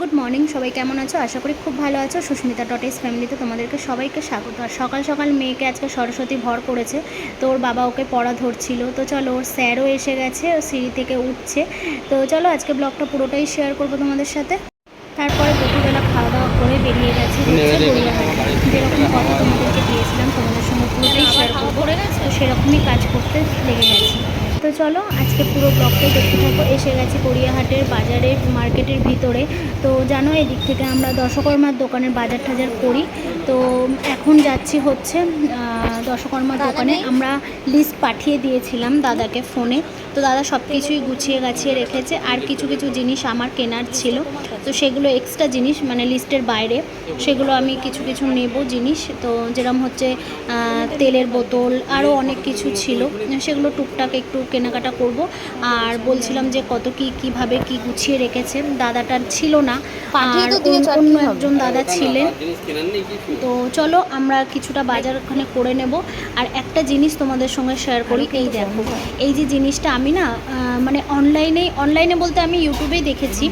Good morning সবাই কেমন আছো? আশা করি খুব ভালো আছো। সুস্মিতা ডটেস ফ্যামিলিতে তোমাদেরকে সবাইকে স্বাগত। আর সকাল সকাল মেয়েকে আজকে সরস্বতী ভর করেছে। তো ওর বাবা ওকে পড়া ধরছিল। তো চলো ওর স্যারও এসে গেছে ও সিঁড়ি থেকে উঠছে। তো চলো আজকে ব্লগটা পুরোটাই শেয়ার করব তোমাদের সাথে। তারপরে দুপুরবেলা খাওয়া দাওয়া করে বেরিয়ে গেছি। যেরকম কথা তোমাদেরকে দিয়েছিলাম তোমাদের সঙ্গে পুরোটাই শেয়ার করব। তো সেরকমই কাজ করতে লেগে গেছি। তো চলো, আজকে পুরো ব্লগটাই দেখতে থাকো। এসে গেছি গড়িয়াহাটের বাজারের মার্কেটের ভিতরে। তো জানো, এদিক থেকে আমরা দশকর্মার দোকানের বাজার টাজার করি। তো এখন যাচ্ছি হচ্ছে দশকর্মার দোকানে আমরা লিস্ট পাঠিয়ে দিয়েছিলাম দাদাকে ফোনে তো দাদা সব কিছুই গুছিয়ে গাছিয়ে রেখেছে। আর কিছু কিছু জিনিস আমার কেনার ছিল। তো সেগুলো এক্সট্রা জিনিস মানে লিস্টের বাইরে সেগুলো আমি কিছু কিছু নেব জিনিস। তো যেরকম হচ্ছে তেলের বোতল আরও অনেক কিছু ছিল। সেগুলো টুকটাক একটু কেনাকাটা করব। আর বলছিলাম যে কত কি কীভাবে কি গুছিয়ে রেখেছে। দাদাটার ছিল না। আর অন্য একজন দাদা ছিলেন। তো চলো আমরা কিছুটা বাজার ওখানে করে নেব। আর একটা জিনিস তোমাদের সঙ্গে শেয়ার করি এই দেখো। এই যে জিনিসটা আমি না মানে অনলাইনে অনলাইনে বলতে আমি ইউটিউবেই দেখেছি।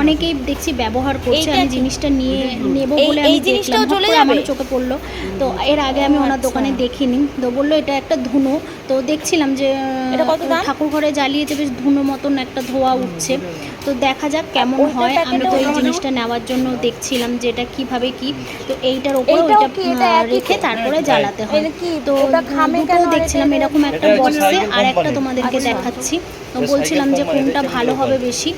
অনেকেই দেখছি ব্যবহার করছে আমি জিনিসটা নিয়ে নেব বলে এই আমি জিনিসটাও চলে যাবে? চোখে পড়ল। তো এর আগে আমি ওনার দোকানে দেখিনি। তো বলল এটা একটা ধুনো। তো দেখছিলাম যে? ঠাকুর ঘরে জ্বালিয়েছে বেশ ধুনো মতন একটা ধোয়া উঠছে। তো দেখা যাক কেমন হয়। আমরা তো এই জিনিসটা নেওয়ার জন্য দেখছিলাম যে এটা কীভাবে কি। তো এইটার ওপরে ওইটা রেখে তারপরে জ্বালাতে হয়। তো দুটো দেখছিলাম এরকম একটা বক্সে আর একটা তোমাদেরকে আচ্ছা। দেখাচ্ছি। তো বলছিলাম যে কোনটা ভালো হবে বেশি।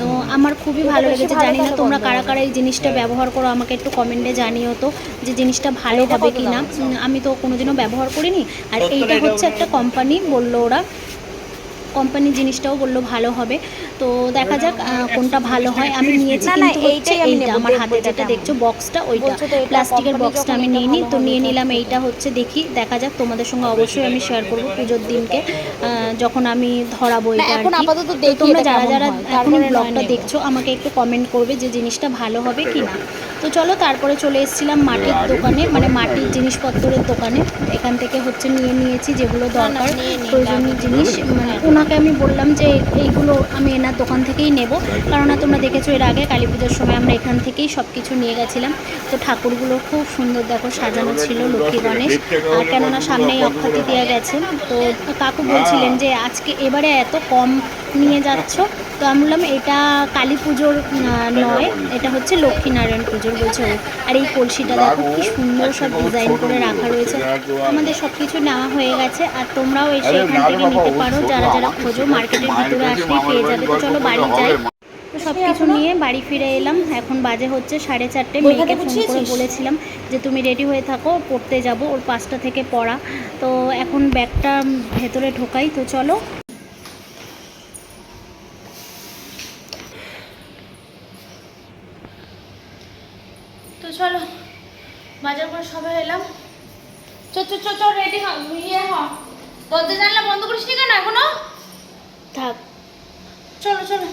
তো আমার খুবই ভালো লেগেছে। জানি না তোমরা কারা কারা এই জিনিসটা ব্যবহার করো আমাকে একটু কমেন্টে জানিও তো যে জিনিসটা ভালো হবে কি না আমি তো কোনোদিনও ব্যবহার করিনি। আর এইটা হচ্ছে একটা কোম্পানি বলল ওরা। কোম্পানি জিনিসটাও বলল ভালো হবে। তো দেখা যাক কোনটা ভালো হয়। আমি নিয়েছি কিন্তু হচ্ছে এইটা আমার হাতে যেটা দেখছ বক্সটা ওইটা প্লাস্টিকের বক্সটা আমি নিয়ে নিই তো নিয়ে নিলাম এইটা হচ্ছে দেখি দেখা যাক তোমাদের সঙ্গে অবশ্যই আমি শেয়ার করব পুজোর দিনকে। যখন আমি ধরাবো এটা এখন আপাতত তো তোমরা যারা যারা এখন নয় ব্লগটা দেখছ আমাকে একটু কমেন্ট করবে যে জিনিসটা ভালো হবে কি না। তো চলো তারপরে চলে এসেছিলাম মাটির দোকানে মানে মাটির জিনিসপত্রের দোকানে। এখান থেকে হচ্ছে নিয়ে নিয়েছি যেগুলো দরকার প্রয়োজনীয় জিনিস মানে ওনাকে আমি বললাম যে এইগুলো আমি এনার দোকান থেকেই নেব। কেননা তোমরা দেখেছ এর আগে কালী পুজোর সময় আমরা এখান থেকেই সব কিছু নিয়ে গেছিলাম। তো ঠাকুরগুলো খুব সুন্দর দেখো সাজানো ছিল লক্ষ্মী গণেশ। আর কেননা সামনেই অক্ষয় তৃতীয়া গেছে। তো কাকু বলছিলেন যে আজকে এবারে এত কম নিয়ে যাচ্ছ। তো আমি বললাম এটা কালী পুজোর নয় এটা হচ্ছে লক্ষ্মীনারায়ণ পুজোর বলছে। আর এই কলসিটা দেখো কি সুন্দর সব ডিজাইন করে রাখা রয়েছে। আমাদের সব কিছু নেওয়া হয়ে গেছে। আর তোমরাও এসে এখান থেকে নিতে পারো। যারা যারা খোঁজো মার্কেটের ভিতরে আসলেই পেয়ে যাবে তো চলো বাড়ি যাই। তো সব কিছু নিয়ে বাড়ি ফিরে এলাম। এখন বাজে হচ্ছে সাড়ে চারটে। মেয়েকে ফোন করে বলেছিলাম যে তুমি রেডি হয়ে থাকো পড়তে যাব ওর পাঁচটা থেকে পড়া। তো এখন ব্যাগটা ভেতরে ঢোকাই তো চলো। তো চলো বাজার করে সবাই এলাম। চ চ চ চ রেডি হ ইয়ে হ। দরজা জানলা বন্ধ করিস নি কেন এখনও? থাক। চলো চলো।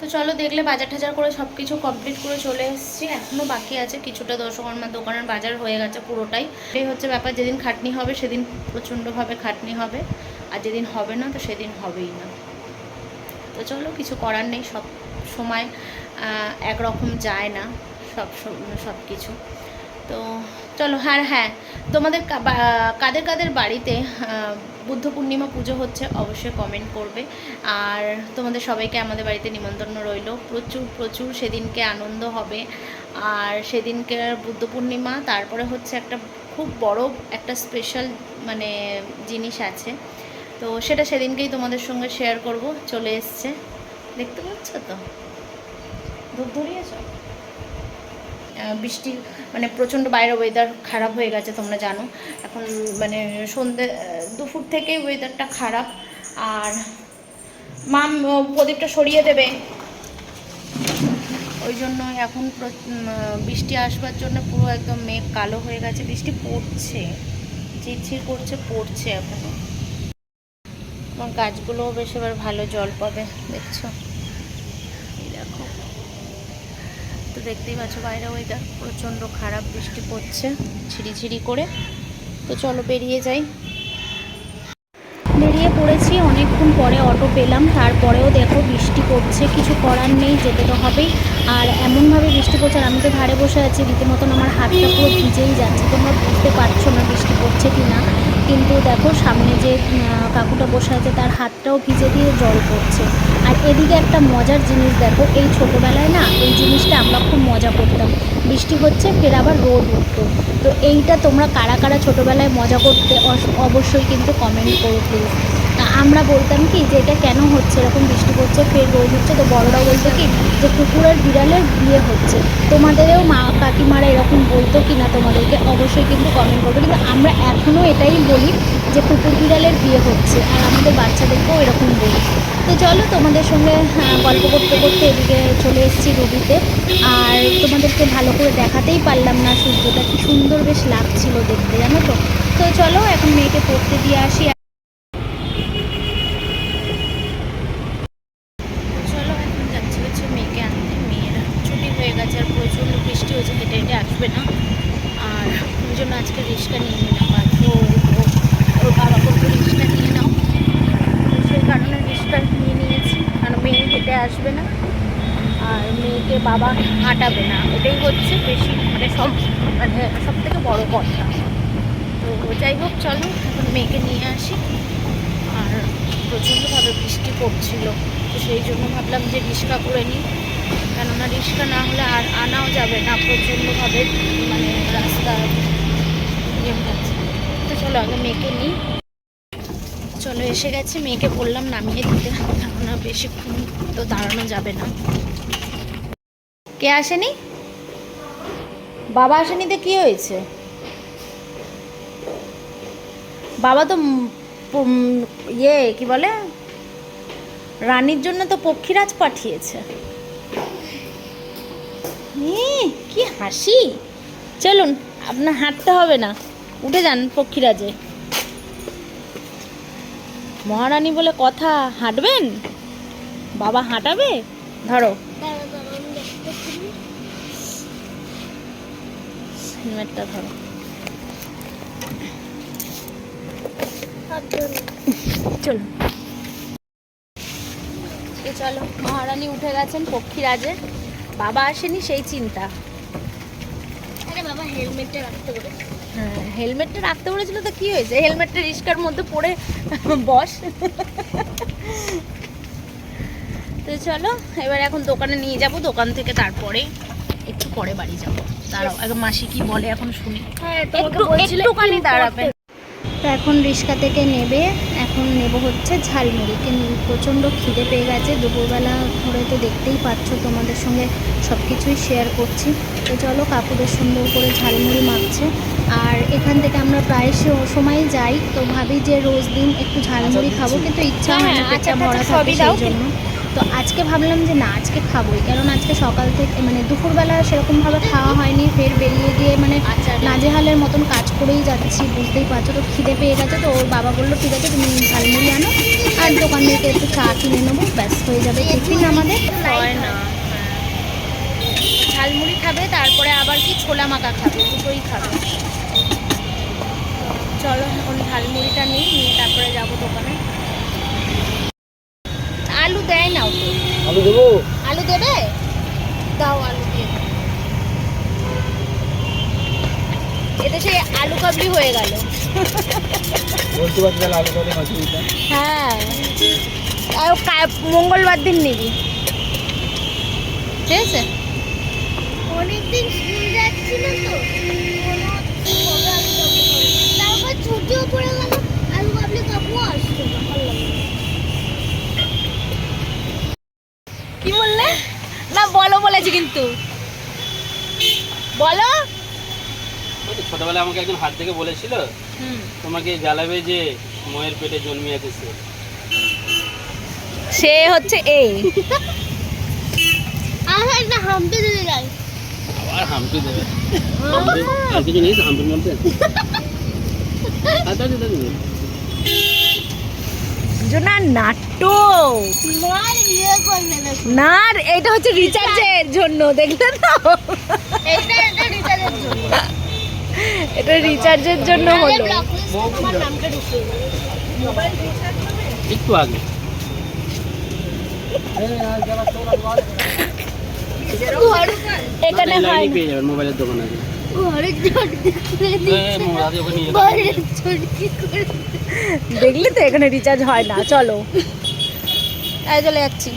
তো চলো দেখলে বাজার টাজার করে সব কিছু কমপ্লিট করে চলে এসেছি। এখনও বাকি আছে কিছুটা দশকর্মার দোকানের বাজার হয়ে গেছে পুরোটাই। এই হচ্ছে ব্যাপার যেদিন খাটনি হবে সেদিন প্রচণ্ডভাবে খাটনি হবে। আর যেদিন হবে না তো সেদিন হবেই না। তো চলো কিছু করার নেই সব সময় একরকম যায় না সব সব কিছু তো চলো হ্যাঁ হ্যাঁ। তোমাদের কাদের কাদের বাড়িতে বুদ্ধ পূর্ণিমা পুজো হচ্ছে অবশ্যই কমেন্ট করবে। আর তোমাদের সবাইকে আমাদের বাড়িতে নিমন্ত্রণ রইল। প্রচুর প্রচুর সেদিনকে আনন্দ হবে। আর সেদিনকে বুদ্ধ পূর্ণিমা, তারপরে হচ্ছে একটা খুব বড় একটা স্পেশাল মানে জিনিস আছে। তো সেটা সেদিনকেই তোমাদের সঙ্গে শেয়ার করব। চলে এসছে। দেখতে পাচ্ছ তো? ধূপ ধরিয়েছ? বৃষ্টি মানে প্রচণ্ড বাইরে ওয়েদার খারাপ হয়ে গেছে তোমরা জানো। এখন মানে সন্ধে, দুপুর থেকে ওয়েদারটা খারাপ। আর মাম প্রদীপটা সরিয়ে দেবে। ওই জন্য এখন বৃষ্টি আসবার জন্য পুরো একদম মেঘ কালো হয়ে গেছে। বৃষ্টি পড়ছে, ঝিরঝির করছে, পড়ছে এখনও। আমার গাছগুলোও বেশ এবার ভালো জল পাবে, দেখছ? দেখো। তো দেখতেই পাচ্ছ বাইরে ওয়েদার প্রচণ্ড খারাপ বৃষ্টি পড়ছে, ঝিরিঝিরি করে। তো চলো বেরিয়ে যাই। বেরিয়ে পড়েছি, অনেকক্ষণ পরে অটো পেলাম, তারপরেও দেখো বৃষ্টি পড়ছে, কিছু করার নেই, যেতে তো হবেই। আর এমনভাবে বৃষ্টি পড়ছে, আর আমি তো ধারে বসে আছি, রীতিমতন আমার হাতটা পুরো ভিজেই যাচ্ছে, তোমরা বুঝতে পারছ না বৃষ্টি পড়ছে কি না কিন্তু দেখো সামনে যে কাকুটা বসে আছে তার হাতটাও ভিজে দিয়ে জল পড়ছে। আর এদিকে একটা মজার জিনিস দেখো, এই ছোটোবেলায় না এই জিনিসটা আমরা খুব মজা করতাম। বৃষ্টি হচ্ছে, ফের আবার রোদ উঠতো। তো এইটা তোমরা কারা কারা ছোটোবেলায় মজা করতে অবশ্যই কিন্তু কমেন্ট করো প্লিজ আমরা বলতাম কি যে এটা কেন হচ্ছে? এরকম বৃষ্টি পড়ছে, ফের রোদ হচ্ছে তো বড়রা বলতো কি যে কুকুরের বিড়ালের বিয়ে হচ্ছে। তোমাদেরও মা কাকিমারা এরকম বলতো কি না তোমাদেরকে অবশ্যই কিন্তু কমেন্ট করবে। কিন্তু আমরা এখনও এটাই বলি যে কুকুর বিড়ালের বিয়ে হচ্ছে, আর আমাদের বাচ্চাদেরকেও এরকম বলি। তো চলো তোমাদের সঙ্গে গল্প করতে করতে এদিকে চলে এসেছি রবিতে। আর তোমাদেরকে ভালো করে দেখাতেই পারলাম না সূর্যটা, কি সুন্দর বেশ লাগছিল দেখতে, জানো তো? তো চলো এখন মেয়েকে পড়তে দিয়ে আসি চলো এখন যাচ্ছি হচ্ছে মেয়েকে আনতে মেয়ের ছুটি হয়ে গেছে আর প্রচণ্ড বৃষ্টি হয়েছে হেঁটে হেঁটে আসবে না। আর ওই জন্য আজকে রিক্সা নিয়ে নিলাম তো ওর বাবা বলতো রিক্সা নিয়ে নাও। সেই কারণে রিক্সা নিয়ে নিয়েছি, কারণ মেয়ে হেঁটে আসবে না, আর মেয়েকে বাবা হাঁটাবে না। এটাই হচ্ছে বেশি মানে সব মানে সব থেকে বড় কথা। তো যাই হোক, চলো, এখন মেয়েকে নিয়ে আসি। আর প্রচণ্ডভাবে বৃষ্টি পড়ছিল, তো সেই জন্য ভাবলাম যে রিক্সা করে নিই। কেননা রিক্সা না হলে আর আনাও যাবে না প্রচণ্ডভাবে মানে রাস্তা ইয়ে তো চলো আগে মেয়েকে নিই। চলো এসে গেছে, মেয়েকে বললাম নামিয়ে দিতে। এখন আর বেশিক্ষণ তো দাঁড়ানো যাবে না। কে আসেনি? বাবা আসেনি তো কি হয়েছে? বাবা তো ইয়ে কি বলে? রানীর জন্য তো পক্ষীরাজ পাঠিয়েছে। কি হাসি। চলুন, আপনার হাঁটতে হবে না। উঠে যান পক্ষীরাজে। মহারানী বলে কথা, হাঁটবেন? বাবা হাঁটাবে? ধরো। ধরো। চলো চলো, মহারানী উঠে গেছেন পক্ষীরাজে। বাবা আসেনি সেই চিন্তা। আরে বাবা হেলমেটটা রাখতে বলে হ্যাঁ হেলমেটটা রাখতে বলেছিল তো কি হয়েছে? হেলমেটটা রিস্কার মধ্যে পড়ে বস। তো চলো এবার এখন দোকানে নিয়ে যাব দোকান থেকে তারপরে একটু পরে বাড়ি যাব। দাঁড়াও এখন মাসি কি বলে এখন শুনি। হ্যাঁ একটুখানি দাঁড়াবেন তো এখন রিক্সা থেকে নেবে। এখন নেব হচ্ছে ঝালমুড়ি। কিন্তু প্রচণ্ড খিদে পেয়ে গেছে দুপুরবেলা ধরে তো দেখতেই পাচ্ছ তোমাদের সঙ্গে সব কিছুই শেয়ার করছি। তো চলো কাকুদের সুন্দর করে ঝালমুড়ি মাখছে। আর এখান থেকে আমরা প্রায় সে- সময় যাই তো ভাবি যে রোজ দিন একটু ঝালমুড়ি খাব কিন্তু ইচ্ছা হয় না হ্যাঁ, পেটটা ভরা টাচার থাকে সেই জন্য। তো আজকে ভাবলাম যে না আজকে খাবোই কারণ আজকে সকাল থেকে মানে দুপুরবেলা সেরকমভাবে খাওয়া হয়নি ফের বেরিয়ে গিয়ে মানে নাজেহালের মতন কাজ করেই যাচ্ছি বুঝতেই পারছ? তো খিদে পেয়ে গেছে তো ওর বাবা বলল ঠিক আছে তুমি ঝালমুড়ি আনো আর দোকান থেকে একটু চা কিনে নেব ব্যাস হয়ে যাবে টিফিন আমাদের। হয় না। ঝালমুড়ি খাবে তারপরে আবার কি ছোলা মাখা খাবে দুটোই খাবে। চলো এখন ঝালমুড়িটা নিই নিয়ে তারপরে যাব দোকানে। আলু দেয় না ওকে। আলু দেবো? আলু দেবে দাও আলু দিয়ে দাও। এতে সেই আলু কাবলি হয়ে গেল। হ্যাঁ। আর মঙ্গলবার দিন নিবি। ঠিক আছে অনেকদিন স্কুল যাচ্ছিল তো। তারপর ছুটিও পড়ে গেল কাপড় আসতো না। কি বললে? না বলো বলেছি কিন্তু। বলো। ছোটবেলায় আমাকে একজন হাত থেকে বলেছিল তোমাকে জ্বালাবে যে ময়ের পেটে জন্মিয়েছে সে সে হচ্ছে এ। আমার একটা হাম্পি দিতে যাই আবার হাম্পি দেবে। আর কিছু নেই তো হাম্পির মধ্যে আচ্ছা আচ্ছা আচ্ছা জোনা ইয়ে না না এটা হচ্ছে রিচার্জের জন্য দেখলে তো? এটা এটা রিচার্জের জন্য। এটা রিচার্জের জন্য হলো। একটু আগে। ঘর এখানে হয় পেয়ে যাবেন মোবাইলের দোকান। আছে দেখলি তো এখানে রিচার্জ হয় না চলো। তাই চলে যাচ্ছি।